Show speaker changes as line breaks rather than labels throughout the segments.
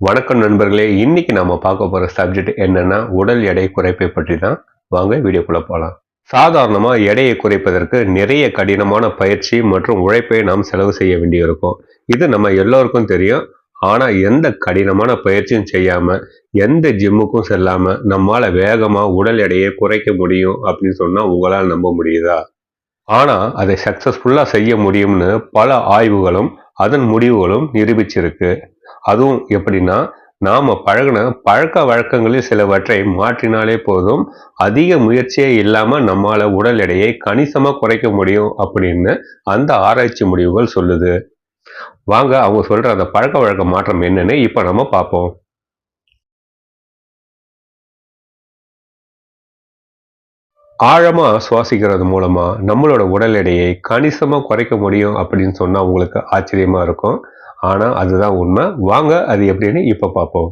வணக்கம் நண்பர்களே இன்னைக்கு நாம பார்க்க போற சப்ஜெக்ட் என்னன்னா உடல் எடை குறைப்பை பற்றி தான் வாங்க வீடியோக்குள்ள போகலாம் சாதாரணமா எடையை குறைப்பதற்கு நிறைய கடினமான பயிற்சி மற்றும் உழைப்பை நாம் செலவு செய்ய வேண்டியிருக்கும். இது நம்ம எல்லோருக்கும் தெரியும். ஆனா எந்த கடினமான பயிற்சியும் செய்யாம எந்த ஜிம்முக்கும் செல்லாம நம்மால வேகமா உடல் எடையை குறைக்க முடியும் அப்படின்னு சொன்னா உங்களால் நம்ப முடியுதா? ஆனா அதை சக்சஸ்ஃபுல்லா செய்ய முடியும்னு பல ஆய்வுகளும் அதன் முடிவுகளும் நிரூபிச்சிருக்கு. அதுவும் எப்படின்னா நாம பழகின பழக்க வழக்கங்களில் சிலவற்றை மாற்றினாலே போதும் அதிக முயற்சியே இல்லாம நம்மால உடல் எடையை கணிசமா குறைக்க முடியும் அப்படின்னு அந்த ஆராய்ச்சி முடிவுகள் சொல்லுது. வாங்க அவங்க சொல்ற அந்த பழக்க வழக்க மாற்றம் என்னன்னு இப்ப நம்ம பார்ப்போம். ஆழமா சுவாசிக்கிறது மூலமா நம்மளோட உடல் எடையை கணிசமா குறைக்க முடியும் அப்படின்னு சொன்னா உங்களுக்கு ஆச்சரியமா இருக்கும். ஆனால் அதுதான் உண்மை. வாங்க அது எப்படின்னு இப்போ பார்ப்போம்.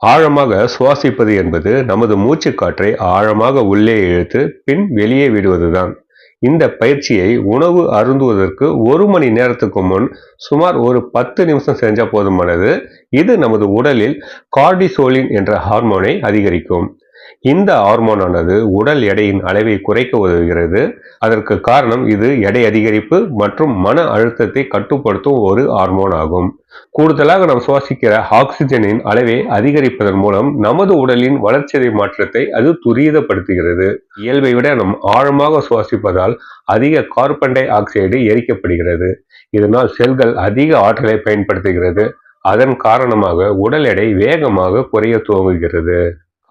ஆழமாக சுவாசிப்பது என்பது நமது மூச்சு காற்றை ஆழமாக உள்ளே இழுத்து பின் வெளியே விடுவதுதான். இந்த பயிற்சியை உணவு அருந்துவதற்கு ஒரு மணி நேரத்துக்கு முன் சுமார் ஒரு பத்து நிமிஷம் செஞ்சால் போதுமானது. இது நமது உடலில் கார்டிசோலின் என்ற ஹார்மோனை அதிகரிக்கும். இந்த ஹார்மோனானது உடல் எடையின் அளவை குறைக்க உதவுகிறது. அதற்கு காரணம் இது எடை அதிகரிப்பு மற்றும் மன அழுத்தத்தை கட்டுப்படுத்தும் ஒரு ஹார்மோன் ஆகும். கூடுதலாக நாம் சுவாசிக்கிற ஆக்சிஜனின் அளவை அதிகரிப்பதன் மூலம் நமது உடலின் வளர்ச்சிதை மாற்றத்தை அது துரிதப்படுத்துகிறது. இயல்பை விட நம் ஆழமாக சுவாசிப்பதால் அதிக கார்பன் டை ஆக்சைடு எரிக்கப்படுகிறது. இதனால் செல்கள் அதிக ஆற்றலை பயன்படுத்துகிறது. அதன் காரணமாக உடல் எடை வேகமாக குறைய துவங்குகிறது.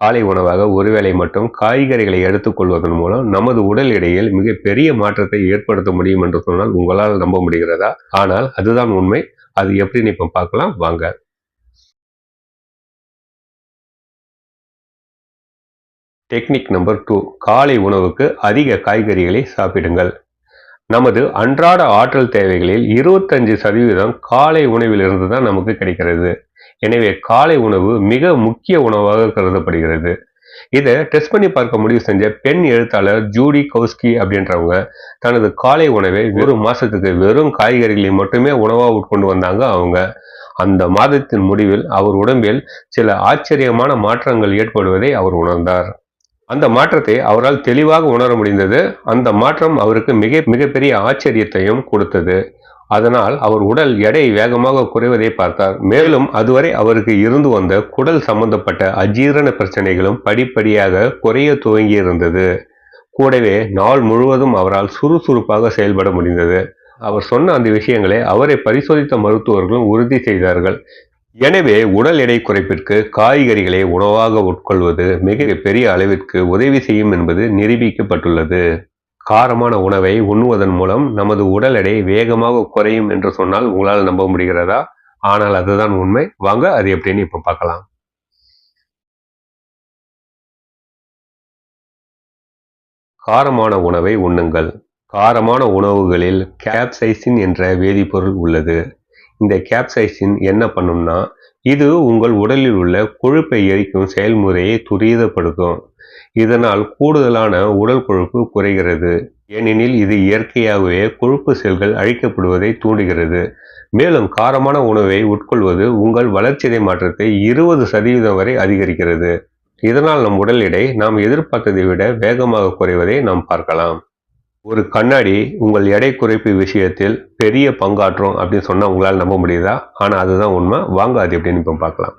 காலை உணவாக ஒருவேளை மட்டும் காய்கறிகளை எடுத்துக்கொள்வதன் மூலம் நமது உடல் எடையில் மிக பெரிய மாற்றத்தை ஏற்படுத்த முடியும் என்று சொன்னால் உங்களால் நம்ப முடிகிறதா? ஆனால் அதுதான் உண்மை. அது எப்படின்னு இப்ப பார்க்கலாம். வாங்க. டெக்னிக் நம்பர் டூ காலை உணவுக்கு அதிக காய்கறிகளை சாப்பிடுங்கள். நமது அன்றாட ஆற்றல் தேவைகளில் இருபத்தஞ்சு சதவீதம் காலை உணவிலிருந்து தான் நமக்கு கிடைக்கிறது. எனவே காலை உணவு மிக முக்கிய உணவாக கருதப்படுகிறது. இதை டெஸ்ட் பண்ணி பார்க்க முடிவு செஞ்ச பெண் எழுத்தாளர் ஜூடி கவுஸ்கி அப்படின்றவங்க தனது காலை உணவை வெறும் மாசத்துக்கு வெறும் காய்கறிகளை மட்டுமே உணவாக உட்கொண்டு வந்தாங்க அவங்க. அந்த மாதத்தின் முடிவில் அவர் உடம்பில் சில ஆச்சரியமான மாற்றங்கள் ஏற்படுவதை அவர் உணர்ந்தார். அந்த மாற்றத்தை அவரால் தெளிவாக உணர முடிந்தது. அந்த மாற்றம் அவருக்கு மிக மிகப்பெரிய ஆச்சரியத்தையும் கொடுத்தது. அதனால் அவர் உடல் எடை வேகமாக குறைவதை பார்த்தார். மேலும் அதுவரை அவருக்கு இருந்து வந்த குடல் சம்பந்தப்பட்ட அஜீரண பிரச்சனைகளும் படிப்படியாக குறைய துவங்கி இருந்தது கூடவே நாள் முழுவதும் அவரால் சுறுசுறுப்பாக செயல்பட முடிந்தது. அவர் சொன்ன அந்த விஷயங்களை அவரை பரிசோதித்த மருத்துவர்களும் உறுதி செய்தார்கள். எனவே உடல் எடை குறைப்பிற்கு காய்கறிகளை உணவாக உட்கொள்வது மிக பெரிய அளவிற்கு உதவி செய்யும் என்பது நிரூபிக்கப்பட்டுள்ளது. காரமான உணவை உண்ணுவதன் மூலம் நமது உடல் எடை வேகமாக குறையும் என்று சொன்னால் உங்களால் நம்ப முடிகிறதா? ஆனால் அதுதான் உண்மை. வாங்க அது எப்படின்னு இப்போ பார்க்கலாம். காரமான உணவை உண்ணுங்கள். காரமான உணவுகளில் கேப்சைசின் என்ற வேதிப்பொருள் உள்ளது. இந்த கேப்சைசின் என்ன பண்ணும்னா இது உங்கள் உடலில் உள்ள கொழுப்பை எரிக்கும் செயல்முறையை துரிதப்படுத்தும். இதனால் கூடுதலான உடல் கொழுப்பு குறைகிறது. ஏனெனில் இது இயற்கையாகவே கொழுப்பு செல்கள் அழிக்கப்படுவதை தூண்டுகிறது. மேலும் காரமான உணவை உட்கொள்வது உங்கள் வளர்ச்சிதை மாற்றத்தை இருபது சதவீதம் வரை அதிகரிக்கிறது. இதனால் நம் உடல் எடை நாம் எதிர்பார்த்ததை விட வேகமாக குறைவதை நாம் பார்க்கலாம். ஒரு கண்ணாடி உங்கள் எடை குறைப்பு விஷயத்தில் பெரிய பங்காற்றும் அப்படின்னு சொன்னால் உங்களால் நம்ப முடியுதா? ஆனால் அதுதான் உண்மை. வாங்காது அப்படின்னு இப்போ பார்க்கலாம்.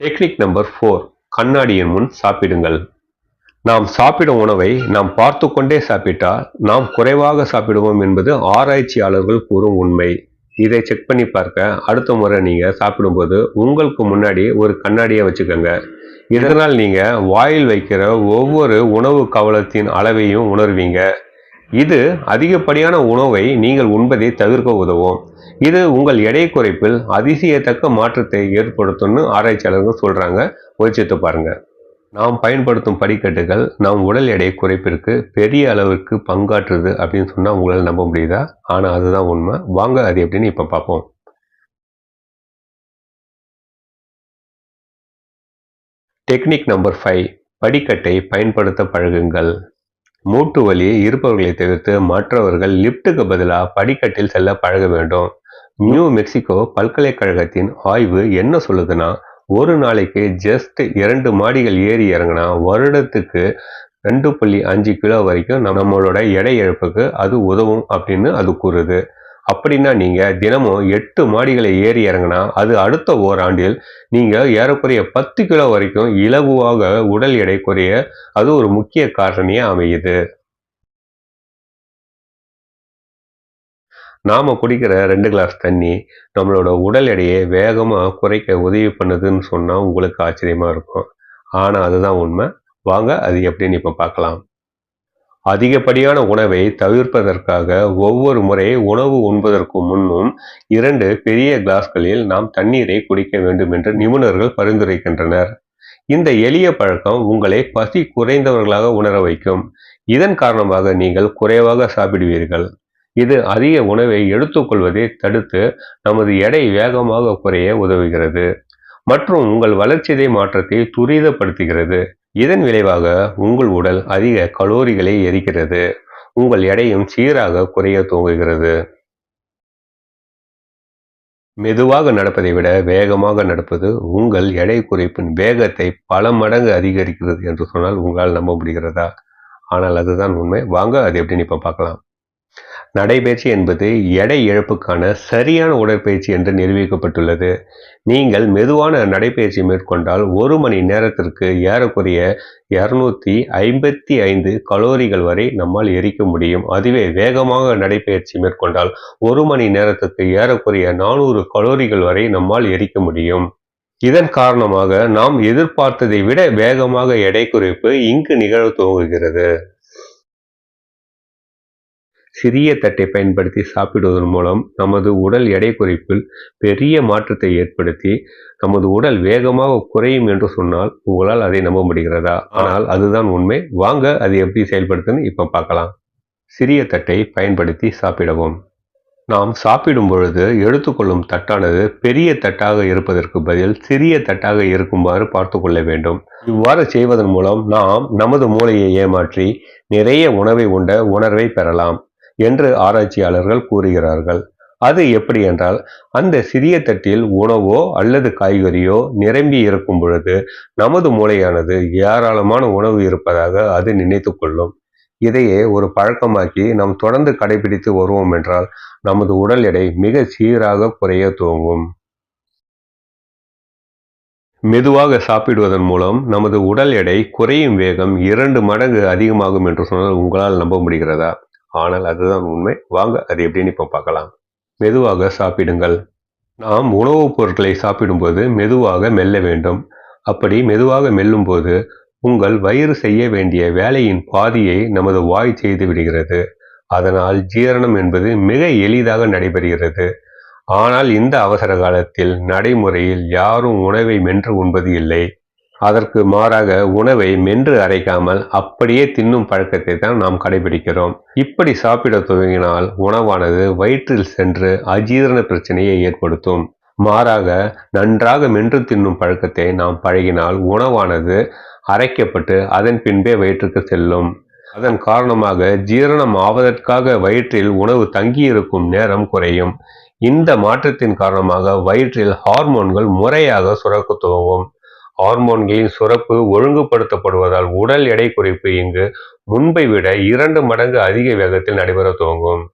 டெக்னிக் நம்பர் ஃபோர் கண்ணாடியின் முன் சாப்பிடுங்கள். நாம் சாப்பிடும் உணவை நாம் பார்த்து கொண்டே சாப்பிட்டால் நாம் குறைவாக சாப்பிடுவோம் என்பது ஆராய்ச்சியாளர்கள் கூறும் உண்மை. இதை செக் பண்ணி பார்க்க அடுத்த முறை நீங்கள் சாப்பிடும்போது உங்களுக்கு முன்னாடி ஒரு கண்ணாடியை வச்சுக்கோங்க. இதனால் நீங்கள் வாயில் வைக்கிற ஒவ்வொரு உணவு கவலத்தின் அளவையும் உணர்வீங்க. இது அதிகப்படியான உணவை நீங்கள் உண்பதை தவிர்க்க உதவும். இது உங்கள் எடை குறைப்பில் அதிசயத்தக்க மாற்றத்தை ஏற்படுத்தும்னு ஆராய்ச்சியாளர்கள் சொல்கிறாங்க முயற்சித்து பாருங்கள் நாம் பயன்படுத்தும் படிக்கட்டுகள் நாம் உடல் எடை குறைப்பிற்கு பெரிய அளவுக்கு பங்காற்றுது அப்படின்னு சொன்னால் உங்களால் நம்ப முடியுதா? ஆனால் அதுதான் உண்மை. வாங்க அது எப்படின்னு இப்போ பார்ப்போம். டெக்னிக் நம்பர் ஃபைவ் படிக்கட்டை பயன்படுத்த பழகுங்கள். மூட்டு வலி இருப்பவர்களை தவிர்த்து மற்றவர்கள் லிப்டுக்கு பதிலாக படிக்கட்டில் செல்ல பழக வேண்டும். நியூ மெக்சிகோ பல்கலைக்கழகத்தின் ஆய்வு என்ன சொல்லுதுன்னா ஒரு நாளைக்கு ஜஸ்ட் இரண்டு மாடிகள் ஏறி இறங்கினா வருடத்துக்கு ரெண்டு புள்ளி அஞ்சு கிலோ வரைக்கும் நம்மளோட எடை இழப்புக்கு அது உதவும் அப்படின்னு அது கூறுது. அப்படின்னா நீங்கள் தினமும் எட்டு மாடிகளை ஏறி இறங்கினா அது அடுத்த ஓராண்டில் நீங்கள் ஏறக்குறைய பத்து கிலோ வரைக்கும் இலகுவாக உடல் எடை குறைய அது ஒரு முக்கிய காரணியாக அமையுது. நாம் குடிக்கிற ரெண்டு கிளாஸ் தண்ணி நம்மளோட உடல் எடையை வேகமாக குறைக்க உதவி பண்ணுதுன்னு சொன்னால் உங்களுக்கு ஆச்சரியமாக இருக்கும். ஆனால் அதுதான் உண்மை. வாங்க அது எப்படின்னு இப்போ பார்க்கலாம். அதிகப்படியான உணவை தவிர்ப்பதற்காக ஒவ்வொரு முறை உணவு உண்பதற்கு முன்னும் இரண்டு பெரிய கிளாஸ்களில் நாம் தண்ணீரை குடிக்க வேண்டும் என்று நிபுணர்கள் பரிந்துரைக்கின்றனர். இந்த எளிய பழக்கம் உங்களை பசி குறைந்தவர்களாக உணர வைக்கும். இதன் காரணமாக நீங்கள் குறைவாக சாப்பிடுவீர்கள். இது அதிக உணவை எடுத்துக்கொள்வதை தடுத்து நமது எடை வேகமாக குறைய உதவுகிறது. மற்றும் உங்கள் வளர்ச்சிதை மாற்றத்தை துரிதப்படுத்துகிறது. இதன் விளைவாக உங்கள் உடல் அதிக கலோரிகளை எரிக்கிறது. உங்கள் எடையும் சீராக குறைய துவங்குகிறது. மெதுவாக நடப்பதை விட வேகமாக நடப்பது உங்கள் எடை குறைப்பின் வேகத்தை பல மடங்கு அதிகரிக்கிறது என்று சொன்னால் உங்களால் நம்ப முடிகிறதா? ஆனால் அதுதான் உண்மை. வாங்க அது எப்படின்னு இப்போ பார்க்கலாம். நடைபயிற்சி என்பது எடை இழப்புக்கான சரியான உடற்பயிற்சி என்று நிரூபிக்கப்பட்டுள்ளது. நீங்கள் மெதுவான நடைபயிற்சி மேற்கொண்டால் ஒரு மணி நேரத்திற்கு ஏறக்குறைய இரநூத்தி ஐம்பத்தி ஐந்து கலோரிகள் வரை நம்மால் எரிக்க முடியும். அதுவே வேகமாக நடைபயிற்சி மேற்கொண்டால் ஒரு மணி நேரத்துக்கு ஏறக்குறைய நானூறு கலோரிகள் வரை நம்மால் எரிக்க முடியும். இதன் காரணமாக நாம் எதிர்பார்த்ததை விட வேகமாக எடை குறைப்பு இங்கு நிகழ துவங்குகிறது. சிறிய தட்டை பயன்படுத்தி சாப்பிடுவதன் மூலம் நமது உடல் எடை குறைப்பில் பெரிய மாற்றத்தை ஏற்படுத்தி நமது உடல் வேகமாக குறையும் என்று சொன்னால் உங்களால் அதை நம்ப முடிகிறதா? ஆனால் அதுதான் உண்மை. வாங்க அது எப்படி செயல்படுத்துன்னு இப்போ பார்க்கலாம். சிறிய தட்டை பயன்படுத்தி சாப்பிடவும். நாம் சாப்பிடும் பொழுது எடுத்துக்கொள்ளும் தட்டானது பெரிய தட்டாக இருப்பதற்கு பதில் சிறிய தட்டாக இருக்குமாறு பார்த்து கொள்ள வேண்டும். இவ்வாறு செய்வதன் மூலம் நாம் நமது மூளையை ஏமாற்றி நிறைய உணவை உண்ட உணர்வை பெறலாம். என்று ஆராய்ச்சியாளர்கள் கூறுகிறார்கள். அது எப்படி என்றால் அந்த சிறிய தட்டில் உணவோ அல்லது காய்கறியோ நிரம்பி இருக்கும் பொழுது நமது மூளையானது ஏராளமான உணவு இருப்பதாக அது நினைத்து கொள்ளும். இதையே ஒரு பழக்கமாக்கி நாம் தொடர்ந்து கடைபிடித்து வருவோம் என்றால் நமது உடல் எடை மிக சீராக குறைய துவங்கும். மெதுவாக சாப்பிடுவதன் மூலம் நமது உடல் எடை குறையும் வேகம் இரண்டு மடங்கு அதிகமாகும் என்று சொன்னால் உங்களால் நம்ப முடிகிறதா? ஆனால் அதுதான் உண்மை. வாங்க அது எப்படின்னு இப்போ பார்க்கலாம். மெதுவாக சாப்பிடுங்கள். நாம் உணவுப் பொருட்களை சாப்பிடும்போது மெதுவாக மெல்ல வேண்டும். அப்படி மெதுவாக மெல்லும்போது உங்கள் வயிறு செய்ய வேண்டிய வேலையின் பாதியை நமது வாய் செய்து விடுகிறது. அதனால் ஜீரணம் என்பது மிக எளிதாக நடைபெறுகிறது. ஆனால் இந்த அவசர காலத்தில் நடைமுறையில் யாரும் உணவை மென்று உண்பது இல்லை. அதற்கு மாறாக உணவை மென்று அரைக்காமல் அப்படியே தின்னும் பழக்கத்தை தான் நாம் கடைபிடிக்கிறோம். இப்படி சாப்பிட துவங்கினால் உணவானது வயிற்றில் சென்று அஜீரண பிரச்சனையை ஏற்படுத்தும். மாறாக நன்றாக மென்று தின்னும் பழக்கத்தை நாம் பழகினால் உணவானது அரைக்கப்பட்டு அதன் பின்பே வயிற்றுக்கு செல்லும். அதன் காரணமாக ஜீரணம் ஆவதற்காக வயிற்றில் உணவு தங்கியிருக்கும் நேரம் குறையும். இந்த மாற்றத்தின் காரணமாக வயிற்றில் ஹார்மோன்கள் முறையாக சுரக்க துவங்கும். ஹார்மோன்களின் சுரப்பு ஒழுங்குபடுத்தப்படுவதால் உடல் எடை குறைப்பு இங்கு முன்பை விட இரண்டு மடங்கு அதிக வேகத்தில் நடைபெற துவங்கும்.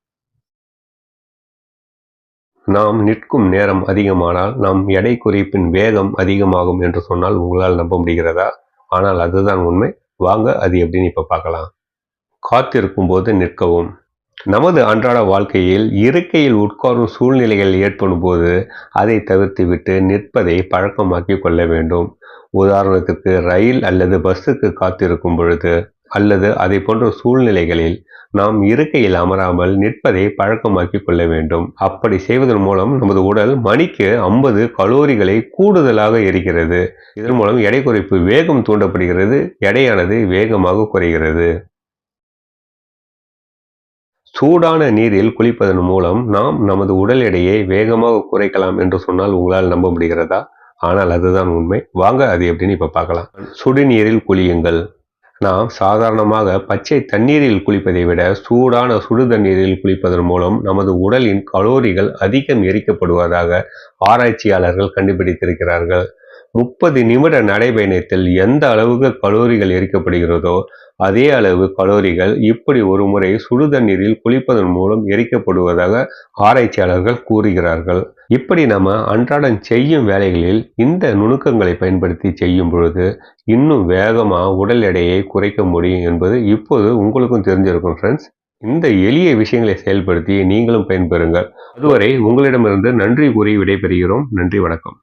நாம் நிற்கும் நேரம் அதிகமானால் நம் எடை குறைப்பின் வேகம் அதிகமாகும் என்று சொன்னால் உங்களால் நம்ப முடிகிறதா? ஆனால் அதுதான் உண்மை. வாங்க அது எப்படின்னு இப்போ பார்க்கலாம். காத்திருக்கும் போது நிற்கவும். நமது அன்றாட வாழ்க்கையில் இருக்கையில் உட்காரும் சூழ்நிலைகள் ஏற்படும் போது அதை தவிர்த்துவிட்டு நிற்பதை பழக்கமாக்கி கொள்ள வேண்டும். உதாரணத்துக்கு ரயில் அல்லது பஸ்ஸுக்கு காத்திருக்கும் பொழுது அல்லது அதை போன்ற சூழ்நிலைகளில் நாம் இருக்கையில் அமராமல் நிற்பதை பழக்கமாக்கி கொள்ள வேண்டும். அப்படி செய்வதன் மூலம் நமது உடல் மணிக்கு ஐம்பது கலோரிகளை கூடுதலாக எரிக்கிறது. இதன் மூலம் எடை குறைப்பு வேகம் தூண்டப்படுகிறது எடையானது வேகமாக குறைகிறது. சூடான நீரில் குளிப்பதன் மூலம் நாம் நமது உடல் எடையை வேகமாக குறைக்கலாம் என்று சொன்னால் உங்களால் நம்ப முடிகிறதா? ஆனால் அதுதான் உண்மை. வாங்க அது எப்படின்னு இப்போ பார்க்கலாம். சுடுநீரில் குளியுங்கள். நாம் சாதாரணமாக பச்சை தண்ணீரில் குளிப்பதை விட சூடான சுடு தண்ணீரில் குளிப்பதன் மூலம் நமது உடலின் கலோரிகள் அதிகம் எரிக்கப்படுவதாக ஆராய்ச்சியாளர்கள் கண்டுபிடித்திருக்கிறார்கள். முப்பது நிமிட நடைபயணத்தில் எந்த அளவுக்கு கலோரிகள் எரிக்கப்படுகிறதோ அதே அளவு கலோரிகள் இப்படி ஒரு முறை சுடு தண்ணீரில் குளிப்பதன் மூலம் எரிக்கப்படுவதாக ஆராய்ச்சியாளர்கள் கூறுகிறார்கள். இப்படி நம்ம அன்றாடம் செய்யும் வேலைகளில் இந்த நுணுக்கங்களை பயன்படுத்தி செய்யும் பொழுது இன்னும் வேகமாக உடல் எடையை குறைக்க முடியும் என்பது இப்போது உங்களுக்கும் தெரிஞ்சிருக்கும் ஃப்ரெண்ட்ஸ் இந்த எளிய விஷயங்களை செயல்படுத்தி நீங்களும் பயன்பெறுங்கள். அதுவரை உங்களிடமிருந்து நன்றி கூறி விடைபெறுகிறோம். நன்றி வணக்கம்.